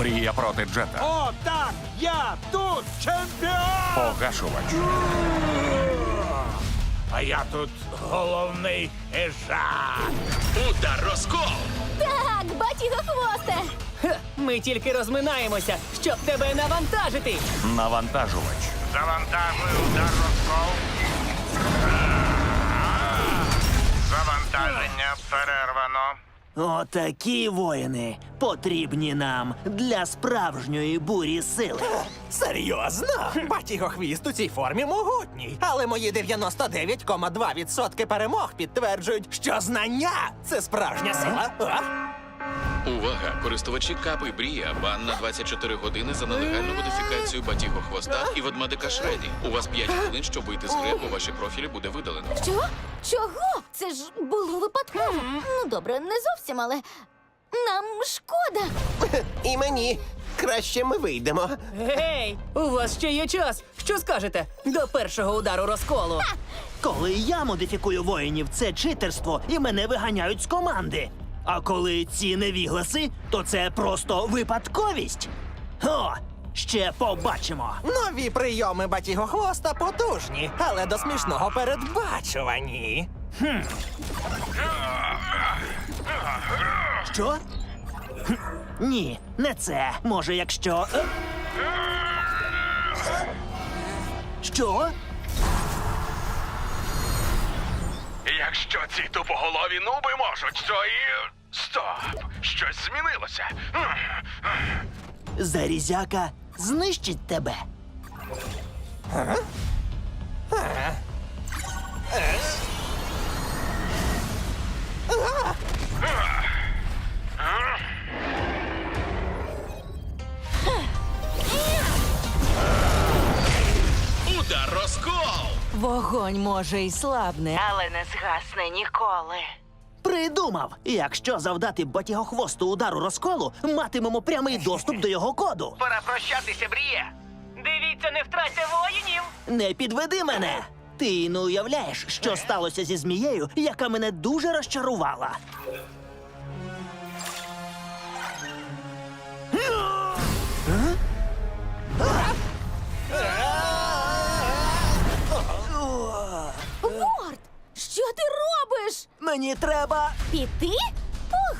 Брія проти Джета. О, так! Я тут чемпіон! Погашувач. А я тут головний хижак. Удар розкол! Так, батіго хвосте! Хе, Ми тільки розминаємося, щоб тебе навантажити. Навантажувач. Завантажую удар розкол. Завантаження перервано. Отакі воїни потрібні нам для справжньої бурі сили. Серйозно? Батігохвіст у цій формі могутній. Але мої 99,2% перемог підтверджують, що знання це справжня сила. А? Увага! Користувачі Кап і Брія бан на 24 години за нелегальну модифікацію батіго хвоста і ведмедика Шреді. У вас 5 хвилин, щоб вийти з гри, бо ваші профілі буде видалено. Що? Чого? Це ж було випадково. Ну, добре, не зовсім, але нам шкода. І мені. Краще ми вийдемо. Гей, у вас ще є час. Що скажете до першого удару розколу? Коли я модифікую воїнів, це читерство і мене виганяють з команди. А коли ці невігласи, то це просто випадковість. О, ще побачимо. Нові прийоми батігохвоста потужні, але до смішного передбачувані. Що? Хм, Ні, не це. Може, якщо. е? Що? Якщо ці тупоголові нуби можуть, то і. Стоп! Щось змінилося. Зарізяка знищить тебе. Удар розкол! Вогонь може й слабне, але не згасне ніколи. Придумав! Якщо завдати батігохвосту удару розколу, матимемо прямий доступ до його коду. Пора прощатися, Бріє. Дивіться, не втратя воїнів. Не підведи мене! Ти не уявляєш, що сталося зі змією, яка мене дуже розчарувала. Мені треба. Піти?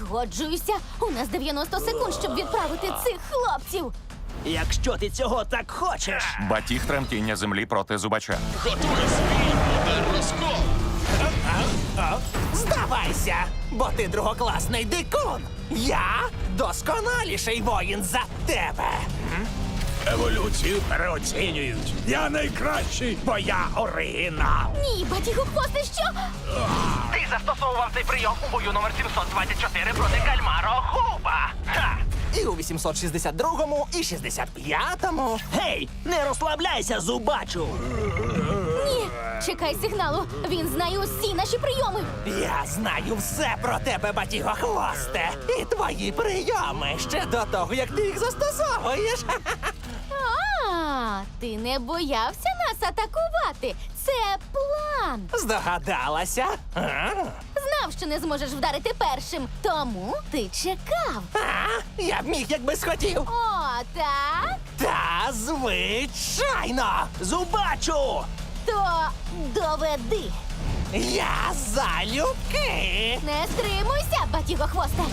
Погоджуюся. У нас 90 секунд, щоб відправити цих хлопців. Якщо ти цього так хочеш. Батіг тремтіння землі проти зубача. Готуй свій удар розкол! Здавайся, бо ти другокласний дикун. Я досконаліший воїн за тебе. Еволюцію переоцінюють. Я найкращий, бо я оригінал. Ні, батіго хвосте, що? Застосовував цей прийом у бою номер 724 проти кальмаро Хуба. Ха! І у 862-му, і 65-му. Гей, не розслабляйся, зубачу! Ні. Чекай сигналу. Він знає усі наші прийоми. Я знаю все про тебе, батігохвосте, і твої прийоми ще до того, як ти їх застосовуєш. А, ти не боявся нас атакувати. Це план. Здогадалася? А? Знав, що не зможеш вдарити першим, тому ти чекав. А? Я б міг, якби схотів. О, так? Та звичайно. Зубачу! То доведи. Я залюбки. Не стримуйся, батіго хвоста.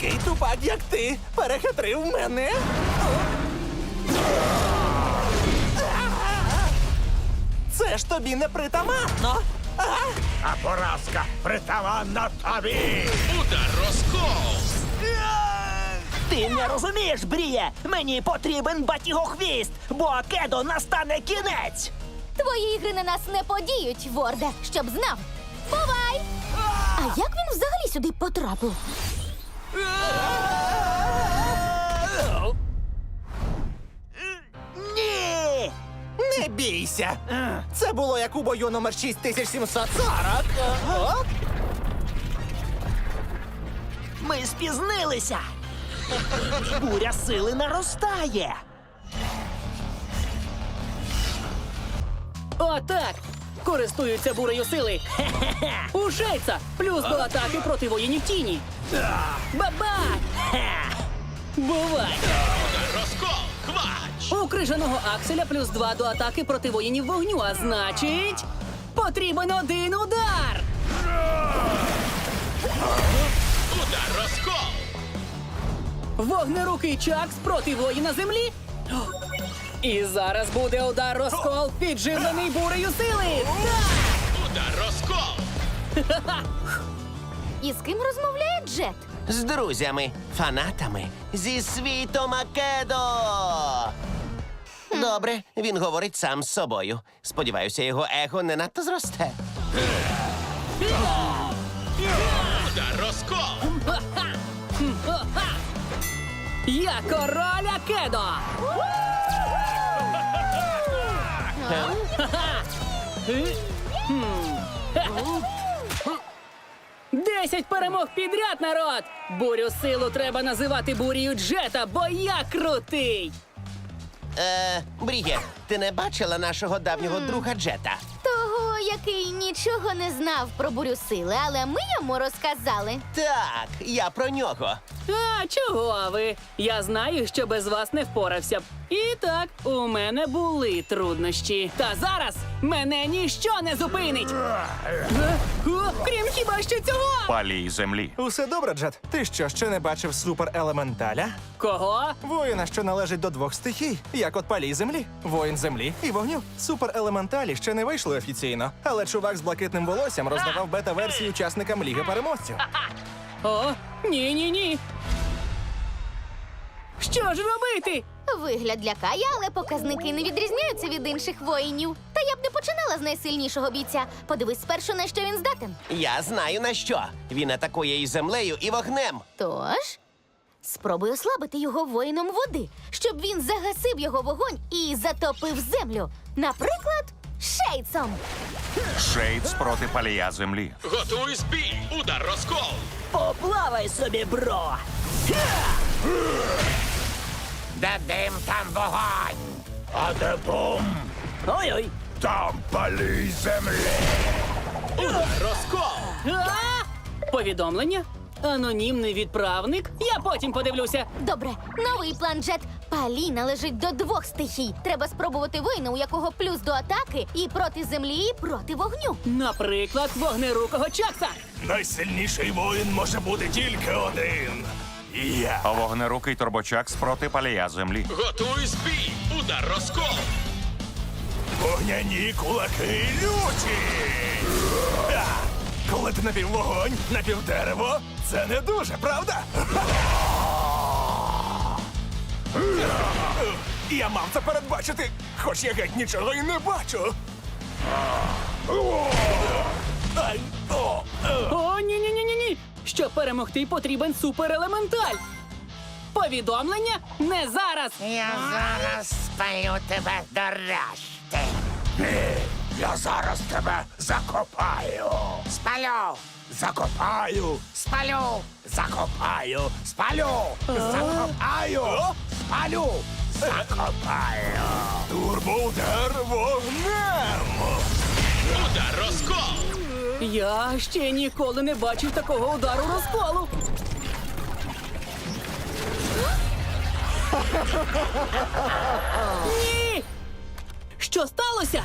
Такий тупак, як ти, перехитрив мене. Це ж тобі не притаманно. А? А поразка притаманна тобі. Удар розкол! Ти не розумієш, Бріє! Мені потрібен батігохвіст, бо Акедо настане кінець! Твої ігри на нас не подіють, Ворде, щоб знав. Бувай! А як він взагалі сюди потрапив? Ні! Не бійся. Це було як у бою номер 6740. О, Ми спізнилися! Буря сили наростає! Отак! Користуються бурею сили. У Шейца плюс до атаки проти воїнів тіні. Баба! Бувай! Розкол! Хвач! У крижаного акселя плюс два до атаки проти воїнів вогню, а значить. Потрібен один удар! Удар розкол! Вогнерукий Чакс проти воїна землі. І зараз буде удар розкол, підживлений бурею сили. Так! Удар розкол! І з ким розмовляє Джет? З друзями, фанатами зі світу Македо. Добре, він говорить сам з собою. Сподіваюся, його его не надто зросте. Удар розкол! Я король Акедо! Десять перемог підряд, народ! Бурю силу треба називати бурію Джета, бо я крутий! Е, Бріє, ти не бачила нашого давнього друга Джета? Який нічого не знав про бурю сили, але ми йому розказали. Так, я про нього. А чого ви? Я знаю, що без вас не впорався б. І так, у мене були труднощі. Та зараз мене ніщо не зупинить. Е? О, крім хіба що цього? Палій землі. Усе добре, Джет. Ти що, ще не бачив суперелементаля? Кого? Воїна, що належить до двох стихій, як от палій землі, воїн землі і вогню. Суперелементалі ще не вийшли офіційно, але чувак з блакитним волоссям роздавав бета-версії учасникам Ліги переможців. О, ні, ні, ні. Що ж робити? Вигляд лякає, але показники не відрізняються від інших воїнів. Та я б не починала з найсильнішого бійця. Подивись спершу, на що він здатен. Я знаю на що. Він атакує і землею, і вогнем. Тож, спробуй ослабити його воїном води, щоб він загасив його вогонь і затопив землю. Наприклад, шейцом. Шейдс проти палія землі. Готуй бій! Удар розкол! Поплавай собі, бро! Де дим, там вогонь. А де бум, Ой-ой! Там палій землі. Удар розкол! А? Повідомлення? Анонімний відправник? Я потім подивлюся. Добре, новий план Джет. Палій належить до двох стихій. Треба спробувати воїна, у якого плюс до атаки і проти землі, і проти вогню. Наприклад, вогнерукого Чакса. Найсильніший воїн може бути тільки один. Я. Вогнерукий турбочакс проти палія землі. Готуй бій! Удар розкол! Вогняні кулаки люті. Ха! Коли ти напів вогонь, напів дерево, це не дуже, правда? Я мав це передбачити, хоч я геть нічого і не бачу. Ай, о, е. О, ні, ні, ні, ні, ні. Щоб перемогти, потрібен суперелементаль. Повідомлення не зараз. Я зараз спаю тебе до. Ні, я зараз тебе закопаю. Спалю. Закопаю. Спалю. Закопаю. Спалю. Закопаю. Спалю. Закопаю. Турбоудар вогнем. Удар розкол! Я ще ніколи не бачив такого удару розколу. Ні! Що сталося?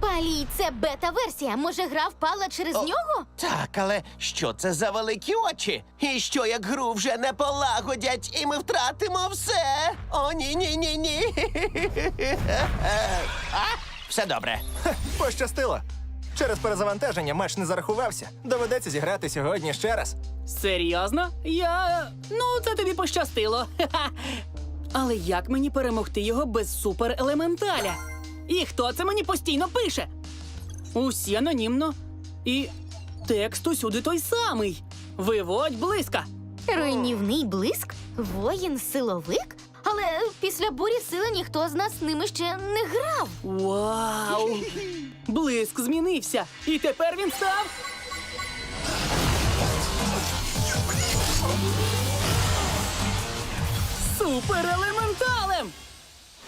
Палій це бета-версія. Може, гра впала через нього? Так, але що це за великі очі? І що як гру вже не полагодять, і ми втратимо все? О, ні, ні, ні, ні. А? Все добре. Пощастило. Через перезавантаження матч не зарахувався. Доведеться зіграти сьогодні ще раз. Серйозно? Я. Ну, це тобі пощастило. Ха-ха. Але як мені перемогти його без суперелементаля? І хто це мені постійно пише? Усі анонімно. І текст усюди той самий. Виводь близька. Руйнівний блиск? Воїн силовик? Але після бурі сили ніхто з нас ними ще не грав. Вау! Блиск змінився. І тепер він став. Суперелементалем!